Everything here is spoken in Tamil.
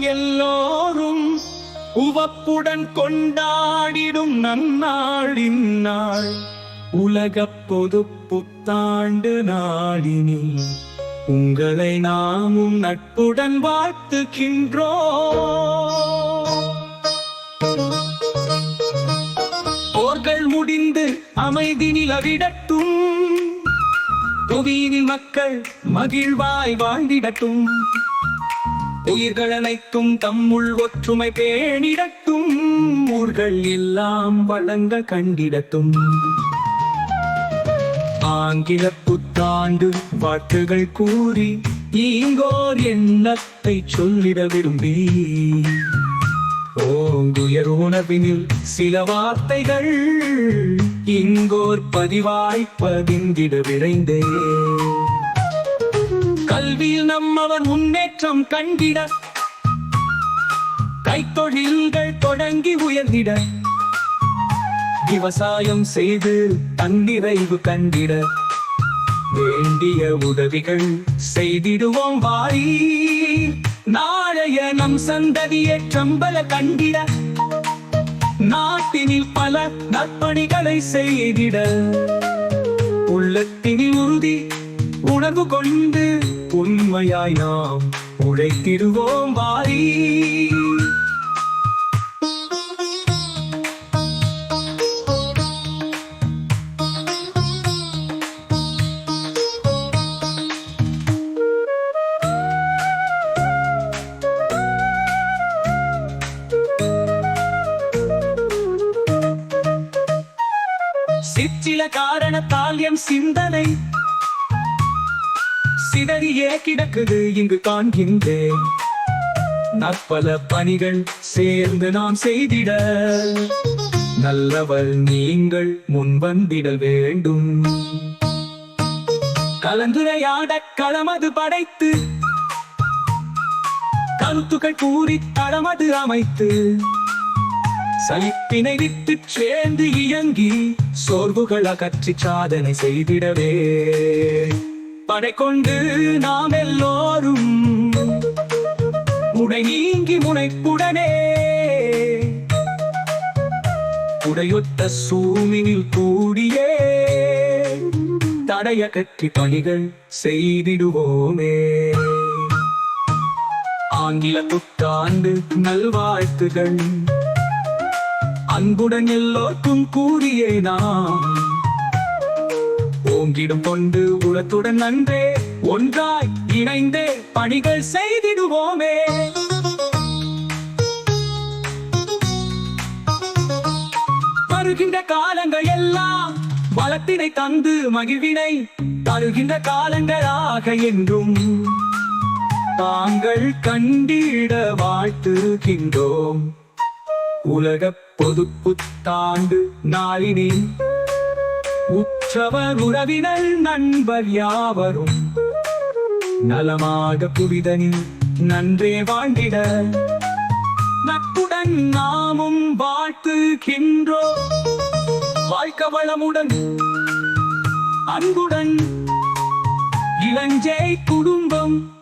எல்லோரும் உவப்புடன் கொண்டாடிடும் நன்னாளின் நாள். உலக பொது புத்தாண்டு நாடினில் உங்களை நாமும் நட்புடன் வாழ்த்துகின்றோம். போர்கள் முடிந்து அமைதி நிலவிடட்டும். புவியின் மக்கள் மகிழ்வாய் வாழ்ந்திடட்டும். உயிர்கள் அனைத்தும் தம்முள் ஒற்றுமை பேணிடட்டும். ஊர்கள் எல்லாம் வழங்க கண்டிடட்டும். ஆங்கில புத்தாண்டு வார்த்தைகள் கூறி ஈங்கோர் எண்ணத்தை சொல்லிட விரும்பி. ஓங்குயர் உணவினில் சில வார்த்தைகள் இங்கோர் பதிவாய் பதிந்திட விரைந்தே. கல்வியில் நம்மவர் முன்னேற்றம் கண்டிட. கைத்தொழில்கள் தொடங்கி உயர்ந்திட. விவசாயம் செய்து தன்னிறைவு கண்டிட. வேண்டிய உதவிகள் செய்திடுவோம் வாரி. நாளைய நம் சந்ததியேற்றம் சம்பல கண்டிட. நாட்டினில் பல நற்பணிகளை செய்திட. உள்ளத்தில் உணர்வு கொண்டு உண்மையாய் நாம் உழைத்திடுவோம் வாரி. சிற்சில காரணத்தால் என் சிந்தனை சிதறியே கிடக்குது இங்கு காண்கின்றேன். நற்பல பணிகள் சேர்ந்து நாம் செய்திட. நல்லவள் நீங்கள் முன்வந்திட வேண்டும். கலந்துரையாட களமது படைத்து. கருத்துக்கள் கூறி தளமது அமைத்து. சலிப்பினை விட்டு சேர்ந்து இயங்கி சோர்வுகள் அகற்றி சாதனை செய்திடவே. படை கொண்டு நாம் எல்லோரும் முனை நீங்கி முனைப்புடனே. உடையொத்த சூமினில் கூடியே. தடைய கட்டி பணிகள் செய்திடுவோமே. ஆங்கில புத்தாண்டு நல்வாழ்த்துகள். அன்புடன் எல்லோருக்கும் கூறியே நாம். ஓங்கிடும் தொண்டு குலத்துடன் நன்றே. ஒன்றாய் இணைந்தே பணிகள் செய்திடுவோமே. வருகின்ற காலங்கள் எல்லாம் வளத்தினை தந்து மகிழ்வினை தருகின்ற காலங்களாக என்றும் தாங்கள் கண்டிட வாழ்த்துகின்றோம் உலக பொது புத்தாண்டு நாளினின் உற்றவர் உறவினர் நண்பர் யாவரும் நலமாக புவிதனில் நன்றே வாழ்ந்திட. நட்புடன் நாமும் வாழ்த்துகின்றோம் வாழ்க்க வளமுடன் அன்புடன். இளஞ்சை குடும்பம்.